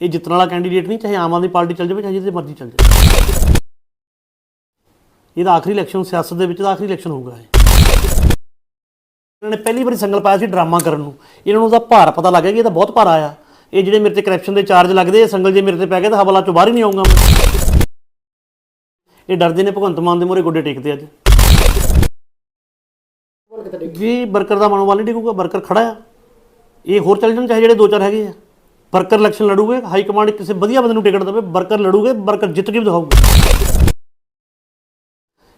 ਇਹ ਜਿੱਤਣ ਵਾਲਾ ਕੈਂਡੀਡੇਟ ਨਹੀਂ, ਚਾਹੇ ਆਮ ਆਦਮੀ ਪਾਰਟੀ ਚੱਲ ਜਾਵੇ, ਚਾਹੇ ਜਿਹਦੇ ਮਰਜ਼ੀ ਚੱਲ ਜਾਵੇ। ਇਹਦਾ ਆਖਰੀ ਇਲੈਕਸ਼ਨ ਸਿਆਸਤ ਦੇ ਵਿੱਚ ਦਾ ਆਖਰੀ ਇਲੈਕਸ਼ਨ ਹੋਊਗਾ ਇਹ। ਇਹਨਾਂ ਨੇ ਪਹਿਲੀ ਵਾਰੀ ਸੰਗਲ ਪਾਇਆ ਸੀ ਡਰਾਮਾ ਕਰਨ ਨੂੰ। ਇਹਨਾਂ ਨੂੰ ਉਹਦਾ ਭਾਰ ਪਤਾ ਲੱਗ ਗਿਆ ਕਿ ਇਹ ਤਾਂ ਬਹੁਤ ਭਾਰ ਆਇਆ। ਇਹ ਜਿਹੜੇ ਮੇਰੇ ਤੇ ਕਰਪਸ਼ਨ ਦੇ ਚਾਰਜ ਲੱਗਦੇ, ਇਹ ਸੰਗਲ ਜੇ ਮੇਰੇ ਤੇ ਪੈ ਗਏ ਤਾਂ ਹਵਾਲਾ ਚੋਂ ਬਾਹਰ ਹੀ ਨਹੀਂ ਆਉਂਗਾ ਮੈਂ। ਇਹ ਡਰਦੇ ਨੇ ਭਗਵੰਤ ਮਾਨ ਦੇ ਮੂਹਰੇ ਗੋਡੇ ਟੇਕਦੇ ਅੱਜ। ਜੀ ਵਰਕਰ ਦਾ ਮਨੋਬਲ ਨਹੀਂ ਟਿਕੂਗਾ ਵਰਕਰ ਖੜਾ ਆ। ਇਹ ਹੋਰ ਚੱਲ ਜਾਣ, ਚਾਹੇ ਜਿਹੜੇ ਦੋ ਚਾਰ ਹੈਗੇ ਆ। ਵਰਕਰ ਇਲੈਕਸ਼ਨ ਲੜੂਗੇ ਹਾਈ ਕਮਾਂਡ ਕਿਸੇ ਵਧੀਆ ਬੰਦੇ ਨੂੰ ਟਿਕਟ ਦੇਵੇ ਵਰਕਰ ਲੜੂਗੇ ਵਰਕਰ ਜਿੱਤ ਕੇ ਵੀ ਦਿਖਾਊਗਾ।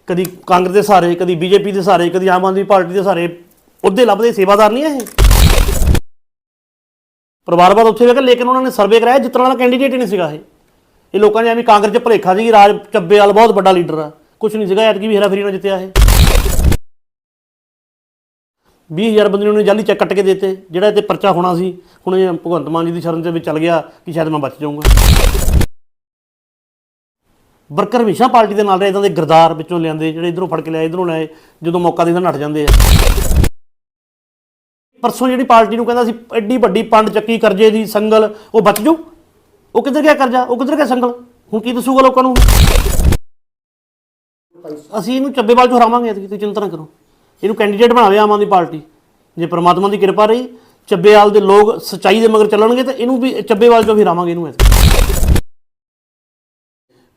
ਕਦੀ ਕਾਂਗਰਸ ਦੇ ਸਾਰੇ ਕਦੀ ਬੀਜੇਪੀ ਦੇ ਸਾਰੇ ਕਦੀ ਆਮ ਆਦਮੀ ਪਾਰਟੀ ਦੇ ਸਾਰੇ ਉਹਦੇ ਲੱਭਦੇ ਸੇਵਾਦਾਰ ਨਹੀਂ ਇਹ। ਪਰਿਵਾਰਵਾਦ ਉੱਥੇ ਵੇਖ ਲੇਕਿਨ ਉਹਨਾਂ ਨੇ ਸਰਵੇ ਕਰਾਇਆ, ਜਿੱਤਣ ਵਾਲਾ ਕੈਂਡੀਡੇਟ ਹੀ ਨਹੀਂ ਸੀਗਾ ਇਹ। ਇਹ ਲੋਕਾਂ ਨੇ ਐਵੇਂ ਕਾਂਗਰਸ 'ਚ ਭਲੇਖਾ ਸੀ ਰਾਜ ਚੱਬੇ ਵਾਲ ਬਹੁਤ ਵੱਡਾ ਲੀਡਰ ਆ। ਕੁਝ ਨਹੀਂ ਸੀਗਾ, ਐਤਕੀ ਵੀ ਹੇਰਾ ਫੇਰੀ ਨਾਲ ਜਿੱਤਿਆ ਇਹ। 20000 ਬੰਦੇ ਨੂੰ ਉਹਨੇ ਜਾਲੀ ਚੈੱਕ ਕੱਟ ਕੇ ਦਿੱਤੇ, ਜਿਹੜਾ ਇਹ ਤੇ ਪਰਚਾ ਹੋਣਾ ਸੀ। ਹੁਣ ਇਹ ਭਗਵੰਤ ਮਾਨ ਜੀ ਦੀ ਸ਼ਰਨ ਦੇ ਵਿੱਚ ਚੱਲ ਗਿਆ ਕਿ ਸ਼ਾਇਦ ਮੈਂ ਬਚ ਜਾਊਂਗਾ। ਵਰਕਰ ਹਮੇਸ਼ਾ ਪਾਰਟੀ ਦੇ ਨਾਲ ਰਹੇ, ਇਦਾਂ ਦੇ ਗਰਦਾਰ ਵਿੱਚੋਂ ਲਿਆਂਦੇ, ਜਿਹੜੇ ਇਧਰੋਂ ਫੜ ਕੇ ਲਿਆਏ, ਇਧਰੋਂ ਲਿਆਏ, ਜਦੋਂ ਮੌਕਾ ਦੇਦਾ ਨੱਠ ਜਾਂਦੇ ਆ। ਪਰਸੋਂ ਜਿਹੜੀ ਪਾਰਟੀ ਨੂੰ ਕਹਿੰਦਾ ਸੀ, ਐਡੀ ਵੱਡੀ ਪੰਡ ਚੱਕੀ ਕਰਜੇ ਦੀ ਸੰਗਲ, ਉਹ ਬਚ ਜਾਊ ਉਹ ਕਿੱਧਰ ਗਿਆ ਕਰਜ਼ਾ? ਉਹ ਕਿੱਧਰ ਗਿਆ ਸੰਗਲ? ਹੁਣ ਕੀ ਦੱਸੂਗਾ ਲੋਕਾਂ ਨੂੰ? ਅਸੀਂ ਇਹਨੂੰ ਚੱਬੇਵਾਲ ਚੋਂ ਹਰਾਵਾਂਗੇ ਐਤਕੀ ਤੁਸੀਂ ਚਿੰਤਾ ਨਾ ਕਰੋ। ਇਹਨੂੰ ਕੈਂਡੀਡੇਟ ਬਣਾਵੇ ਆਮ ਆਦਮੀ ਪਾਰਟੀ। ਜੇ ਪ੍ਰਮਾਤਮਾ ਦੀ ਕਿਰਪਾ ਰਹੀ, ਚੱਬੇਵਾਲ ਦੇ ਲੋਕ ਸਚਾਈ ਦੇ ਮਗਰ ਚੱਲਣਗੇ ਤਾਂ ਇਹਨੂੰ ਵੀ ਚੱਬੇਵਾਲ ਚੋਂ ਵੀ ਹਰਾਵਾਂਗੇ ਇਹਨੂੰ ਐਤਕੀ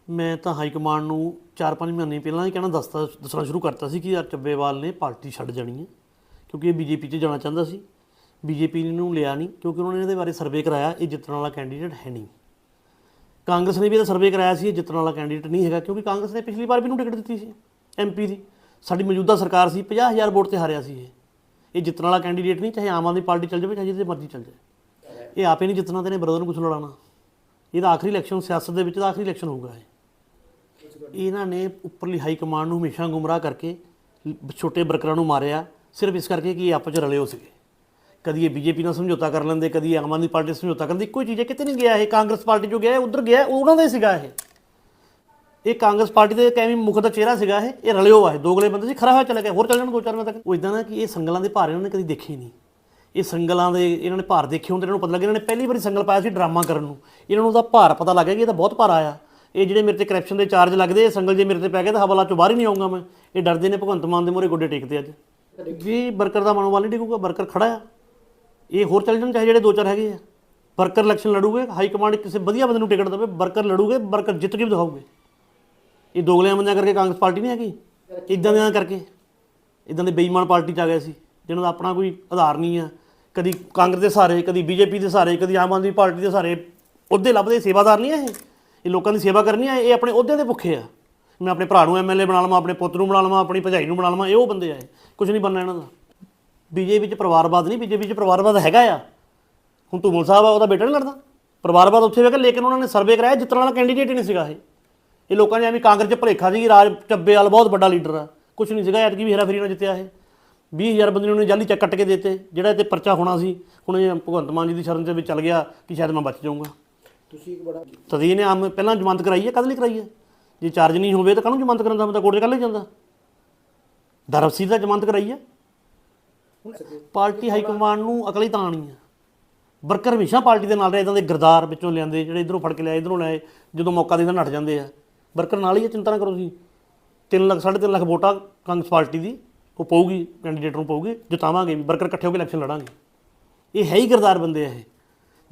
ਮੈਂ ਤਾਂ ਹਾਈ ਕਮਾਂਡ ਨੂੰ 4-5 ਮਹੀਨੇ ਪਹਿਲਾਂ ਹੀ ਕਹਿਣਾ ਦੱਸਦਾ ਦੱਸਣਾ ਸ਼ੁਰੂ ਕਰਤਾ ਸੀ ਕਿ ਯਾਰ ਚੱਬੇਵਾਲ ਨੇ ਪਾਰਟੀ ਛੱਡ ਜਾਣੀ ਹੈ, ਕਿਉਂਕਿ ਇਹ ਬੀਜੇਪੀ 'ਚ ਜਾਣਾ ਚਾਹੁੰਦਾ ਸੀ। ਬੀਜੇਪੀ ਨੇ ਇਹਨੂੰ ਲਿਆ ਨਹੀਂ, ਕਿਉਂਕਿ ਉਹਨਾਂ ਨੇ ਇਹਦੇ ਬਾਰੇ ਸਰਵੇ ਕਰਾਇਆ, ਇਹ ਜਿੱਤਣ ਵਾਲਾ ਕੈਂਡੀਡੇਟ ਹੈ ਨਹੀਂ। ਕਾਂਗਰਸ ਨੇ ਵੀ ਇਹਦਾ ਸਰਵੇ ਕਰਾਇਆ ਸੀ, ਇਹ ਜਿੱਤਣ ਵਾਲਾ ਕੈਂਡੀਡੇਟ ਨਹੀਂ ਹੈਗਾ, ਕਿਉਂਕਿ ਕਾਂਗਰਸ ਨੇ ਪਿਛਲੀ ਵਾਰ ਵੀ ਇਹਨੂੰ ਟਿਕਟ ਦਿੱਤੀ ਸੀ ਐਮਪੀ ਦੀ। ਸਾਡੀ ਮੌਜੂਦਾ ਸਰਕਾਰ ਸੀ 50000 ਵੋਟ ਤੇ ਹਾਰਿਆ ਸੀ ਇਹ। ਇਹ ਜਿੱਤਣ ਵਾਲਾ ਕੈਂਡੀਡੇਟ ਨਹੀਂ, ਚਾਹੇ ਆਮ ਆਦਮੀ ਪਾਰਟੀ ਚੱਲ ਜਾਵੇ, ਚਾਹੇ ਜਿਹਦੇ ਮਰਜ਼ੀ ਚੱਲ ਜਾਵੇ। ਇਹ ਆਪੇ ਨਹੀਂ ਜਿੱਤਣਾ ਤੇ ਨੇ ਬਰਦਰ ਨੂੰ ਕੁਝ ਲੜਾਉਣਾ। ਇਹਦਾ ਆਖਰੀ ਇਲੈਕਸ਼ਨ ਸਿਆਸਤ ਦੇ ਵਿੱਚ ਦਾ ਆਖਰੀ ਇਲੈਕਸ਼ਨ ਹੋਊਗਾ ਇਹ। ਇਹਨਾਂ ਨੇ ਉੱਪਰਲੀ ਹਾਈ ਕਮਾਂਡ ਨੂੰ ਹਮੇਸ਼ਾ ਗੁੰਮਰਾਹ ਕਰਕੇ ਛੋਟੇ ਵਰਕਰਾਂ ਨੂੰ ਮਾਰਿਆ, ਸਿਰਫ ਇਸ ਕਰਕੇ ਕਿ ਇਹ ਆਪਸ ਚ ਰਲੇ ਹੋ ਸੀਗੇ। ਕਦੀ ਇਹ ਬੀਜੇਪੀ ਨਾਲ ਸਮਝੌਤਾ ਕਰ ਲੈਂਦੇ, ਕਦੀ ਆਮ ਆਦਮੀ ਪਾਰਟੀ ਨਾਲ ਸਮਝੌਤਾ ਕਰਦੇ ਇੱਕੋ ਚੀਜ਼ ਹੈ। ਕਿਤੇ ਨਹੀਂ ਗਿਆ ਇਹ, ਕਾਂਗਰਸ ਪਾਰਟੀ ਜੋ ਗਿਆ, ਉਧਰ ਗਿਆ, ਉਹਨਾਂ ਦਾ ਹੀ ਸੀਗਾ ਇਹ। ਇਹ ਕਾਂਗਰਸ ਪਾਰਟੀ ਦੇ ਇੱਕ ਐਵੇਂ ਮੁੱਖ ਦਾ ਚਿਹਰਾ ਸੀਗਾ ਇਹ ਇਹ ਰਲਿਓ ਆ ਇਹ ਦੋਗਲੇ ਬੰਦੇ ਸੀ ਖਰਾ ਹੋਇਆ ਚਲਾ ਗਿਆ, ਹੋਰ ਚੱਲ ਜਾਣ ਦੋ ਚਾਰ ਮੈਂ ਤੱਕ। ਉਹ ਇਦਾਂ ਨਾ ਕਿ ਇਹ ਸੰਗਲਾਂ ਦੇ ਭਾਰ ਇਹਨਾਂ ਨੇ ਕਦੀ ਦੇਖੇ ਨਹੀਂ। ਇਹ ਸੰਗਲਾਂ ਦੇ ਇਹਨਾਂ ਨੇ ਭਾਰ ਦੇਖੇ ਹੁੰਦੇ ਇਹਨਾਂ ਨੂੰ ਪਤਾ ਲੱਗਿਆ ਇਹਨਾਂ ਨੇ ਪਹਿਲੀ ਵਾਰੀ ਸੰਗਲ ਪਾਇਆ ਸੀ ਡਰਾਮਾ ਕਰਨ ਨੂੰ। ਇਹਨਾਂ ਨੂੰ ਉਹਦਾ ਭਾਰ ਪਤਾ ਲੱਗ ਗਿਆ ਕਿ ਇਹ ਤਾਂ ਬਹੁਤ ਭਾਰ ਆਇਆ। ਇਹ ਜਿਹੜੇ ਮੇਰੇ ਤੇ ਕਰਪਸ਼ਨ ਦੇ ਚਾਰਜ ਲੱਗਦੇ, ਇਹ ਸੰਗਲ ਜੇ ਮੇਰੇ ਤੇ ਪੈ ਗਏ ਤਾਂ ਹਵਾਲਾ ਚੋਂ ਬਾਹਰ ਹੀ ਨਹੀਂ ਆਉਂਗਾ ਮੈਂ। ਇਹ ਡਰਦੇ ਨੇ ਭਗਵੰਤ ਮਾਨ ਦੇ ਮੂਹਰੇ ਗੋਡੇ ਟੇਕਦੇ ਅੱਜ। ਜੀ ਵਰਕਰ ਦਾ ਮਨੋਬਲ ਨਹੀਂ ਟਿਕੂਗਾ ਵਰਕਰ ਖੜਾ ਆ। ਇਹ ਹੋਰ ਚੱਲ ਜਾਣ, ਚਾਹੇ ਜਿਹੜੇ ਦੋ ਚਾਰ ਹੈਗੇ ਆ। ਵਰਕਰ ਇਲੈਕਸ਼ਨ ਲੜੂਗੇ, ਹਾਈ ਕਮਾਂਡ ਕਿਸੇ ਵਧੀਆ ਬੰਦੇ ਨੂੰ ਟਿਕਟ ਦੇਵੇ ਵਰਕਰ ਲੜੂਗੇ ਵਰਕਰ ਜਿੱਤ ਕੇ ਵੀ ਦਿਖਾਊਗੇ। ਇਹ ਦੋਗਲਿਆਂ ਬੰਦਿਆਂ ਕਰਕੇ ਕਾਂਗਰਸ ਪਾਰਟੀ ਨਹੀਂ ਹੈਗੀ, ਇਦਾਂ ਦੇ ਕਰਕੇ। ਇਦਾਂ ਦੇ ਬੇਈਮਾਨ ਪਾਰਟੀ ਚ ਆ ਗਏ ਸੀ, ਜਿਹਨਾਂ ਦਾ ਆਪਣਾ ਕੋਈ ਆਧਾਰ ਨਹੀਂ ਆ। ਕਦੀ ਕਾਂਗਰਸ ਦੇ ਸਹਾਰੇ ਕਦੀ ਬੀਜੇਪੀ ਦੇ ਸਹਾਰੇ ਕਦੀ ਆਮ ਆਦਮੀ ਪਾਰਟੀ ਦੇ ਸਹਾਰੇ ਉਹਦੇ ਲੱਭਦੇ ਸੇਵਾਦਾਰ ਨਹੀਂ ਆ ਇਹ। ਇਹ ਲੋਕਾਂ ਦੀ ਸੇਵਾ ਕਰਨੀ ਆ, ਇਹ ਆਪਣੇ ਅਹੁਦਿਆਂ ਦੇ ਭੁੱਖੇ ਆ। ਮੈਂ ਆਪਣੇ ਭਰਾ ਨੂੰ ਐਮਐਲਏ ਬਣਾ ਲਵਾਂ, ਆਪਣੇ ਪੁੱਤ ਨੂੰ ਬਣਾ ਲਵਾਂ, ਆਪਣੀ ਭਜਾਈ ਨੂੰ ਬਣਾ ਲਵਾਂ, ਇਹ ਉਹ ਬੰਦੇ ਆ ਇਹ। ਕੁਝ ਨਹੀਂ ਬਣਨਾ ਇਹਨਾਂ ਦਾ। ਬੀਜੇਪੀ ਚ ਪਰਿਵਾਰਵਾਦ ਨਹੀਂ, ਬੀਜੇਪੀ ਚ ਪਰਿਵਾਰਵਾਦ ਹੈਗਾ ਆ। ਹੁਣ ਧੂਮਲ ਸਾਹਿਬ ਆ, ਉਹਦਾ ਬੇਟਾ ਨਹੀਂ ਲੜਦਾ। ਪਰਿਵਾਰਵਾਦ ਉੱਥੇ ਵੇਖ, ਲੇਕਿਨ ਉਹਨਾਂ ਨੇ ਸਰਵੇ ਕਰਾਇਆ, ਜਿੱਤਣ ਵਾਲਾ ਕੈਂਡੀਡੇਟ ਹੀ ਨਹੀਂ ਸੀਗਾ ਇਹ। ਇਹ ਲੋਕਾਂ ਨੇ ਐਵੇਂ ਕਾਂਗਰਸ 'ਚ ਭਲੇਖਾ ਸੀ ਕਿ ਰਾਜ ਚੱਬੇਵਾਲ ਬਹੁਤ ਵੱਡਾ ਲੀਡਰ ਆ। ਕੁਝ ਨਹੀਂ ਸੀਗਾ ਐਤਕੀ ਵੀ ਹੇਰਾ ਫੇਰੀ ਨਾਲ ਜਿੱਤਿਆ ਇਹ। 20000 ਬੰਦੇ ਨੂੰ ਜਾਲੀ ਚੈੱਕ ਕੱਟ ਕੇ ਦਿੱਤੇ ਜਿਹੜਾ ਇਹ ਤੇ ਪਰਚਾ ਹੋਣਾ ਸੀ ਹੁਣ ਇਹ ਭਗਵੰਤ ਮਾਨ ਜੀ ਦੀ ਸ਼ਰਨ ਦੇ ਵਿੱਚ ਚੱਲ ਗਿਆ ਕਿ ਸ਼ਾਇਦ ਮੈਂ ਬਚ ਜਾਊਂਗਾ। ਤੁਸੀਂ ਇੱਕ ਬੜਾ ਤਦੀ ਇਹਨੇ ਆਮ ਪਹਿਲਾਂ ਜ਼ਮਾਨਤ ਕਰਾਈ ਹੈ ਕਦ ਲਈ ਕਰਾਈ ਹੈ? ਜੇ ਚਾਰਜ ਨਹੀਂ ਹੋਵੇ ਤਾਂ ਕਾਹਨੂੰ ਜ਼ਮਾਨਤ ਕਰਨ ਦਾ ਮਤਲਬ ਕੋਰਟ 'ਚ ਹੀ ਜਾਂਦਾ? ਦਰਵਸੀ ਦਾ ਜ਼ਮਾਨਤ ਕਰਾਈ ਹੈ। ਪਾਰਟੀ ਹਾਈ ਕਮਾਂਡ ਨੂੰ ਅਕਲ ਹੀ ਤਾਂ ਆਣੀ ਹੈ। ਵਰਕਰ ਹਮੇਸ਼ਾ ਪਾਰਟੀ ਦੇ ਨਾਲ ਰਹੇ ਇਦਾਂ ਦੇ ਗਰਦਾਰ ਵਿੱਚੋਂ ਲਿਆਂਦੇ ਜਿਹੜੇ ਇਧਰੋਂ ਫੜ ਕੇ ਲਿਆਏ ਇਧਰੋਂ ਲਿਆਏ ਜਦੋਂ ਮੌਕਾ ਦੇਦਾ ਨੱਠ ਜਾਂਦੇ ਆ। ਵਰਕਰ ਨਾਲ ਹੀ ਹੈ ਚਿੰਤਾ ਨਾ ਕਰੋ ਤੁਸੀਂ। 3 ਲੱਖ 3.5 ਲੱਖ ਵੋਟਾਂ ਕਾਂਗਰਸ ਪਾਰਟੀ ਦੀ, ਉਹ ਪਊਗੀ ਕੈਂਡੀਡੇਟ ਨੂੰ ਪਊਗੀ, ਜਿਤਾਵਾਂਗੇ ਵਰਕਰ ਇਕੱਠੇ ਹੋ ਕੇ ਇਲੈਕਸ਼ਨ ਲੜਾਂਗੇ। ਇਹ ਹੈ ਹੀ ਗਰਦਾਰ ਬੰਦੇ ਆ ਇਹ।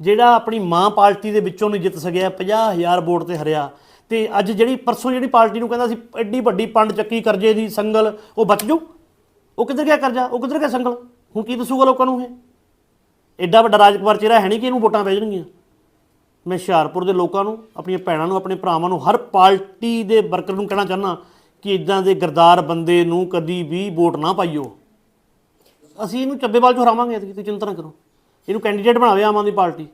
ਜਿਹੜਾ ਆਪਣੀ ਮਾਂ ਪਾਰਟੀ ਦੇ ਵਿੱਚੋਂ ਨਹੀਂ ਜਿੱਤ ਸਕਿਆ 50000 ਵੋਟ ਤੇ ਹਰਿਆ। ਤੇ ਅੱਜ ਜਿਹੜੀ, ਪਰਸੋਂ ਜਿਹੜੀ ਪਾਰਟੀ ਨੂੰ ਕਹਿੰਦਾ ਸੀ, ਐਡੀ ਵੱਡੀ ਪੰਡ ਚੱਕੀ ਕਰਜੇ ਦੀ ਸੰਗਲ, ਉਹ ਬਚ ਜਾਊ ਉਹ ਕਿੱਧਰ ਗਿਆ ਕਰਜ਼ਾ? ਉਹ ਕਿੱਧਰ ਗਿਆ ਸੰਗਲ? ਹੁਣ ਕੀ ਦੱਸੂਗਾ ਲੋਕਾਂ ਨੂੰ ਇਹ? ਐਡਾ ਵੱਡਾ ਰਾਜ ਕੁਮਾਰ ਚਿਹਰਾ ਹੈ ਨਹੀਂ ਕਿ ਇਹਨੂੰ ਵੋਟਾਂ ਪੈ ਜਾਣਗੀਆਂ। ਮੈਂ ਹੁਸ਼ਿਆਰਪੁਰ ਦੇ ਲੋਕਾਂ ਨੂੰ ਆਪਣੀਆਂ ਭੈਣਾਂ ਨੂੰ ਆਪਣੇ ਭਰਾਵਾਂ ਨੂੰ ਹਰ ਪਾਰਟੀ ਦੇ ਵਰਕਰ ਨੂੰ ਕਹਿਣਾ ਚਾਹੁੰਦਾ ਕਿ ਇਦਾਂ ਦੇ ਗਰਦਾਰ ਬੰਦੇ ਨੂੰ ਕਦੀ ਵੀ ਵੋਟ ਨਾ ਪਾਈਓ। ਅਸੀਂ ਇਹਨੂੰ ਚੱਬੇਵਾਲ ਚੋਂ ਹਰਾਵਾਂਗੇ ਐਤਕੀ, ਤੁਸੀਂ ਚਿੰਤਾ ਨਾ ਕਰੋ। ਇਹਨੂੰ ਕੈਂਡੀਡੇਟ ਬਣਾਵੇ ਆਮ ਆਦਮੀ ਪਾਰਟੀ।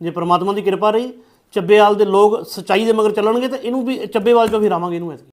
ਜੇ ਪ੍ਰਮਾਤਮਾ ਦੀ ਕਿਰਪਾ ਰਹੀ ਚੱਬੇਵਾਲ ਦੇ ਲੋਕ ਸਚਾਈ ਦੇ ਮਗਰ ਚੱਲਣਗੇ ਤਾਂ ਇਹਨੂੰ ਵੀ ਚੱਬੇਵਾਲ ਚੋਂ ਵੀ ਹਰਾਵਾਂਗੇ ਇਹਨੂੰ ਐਤਕੀ।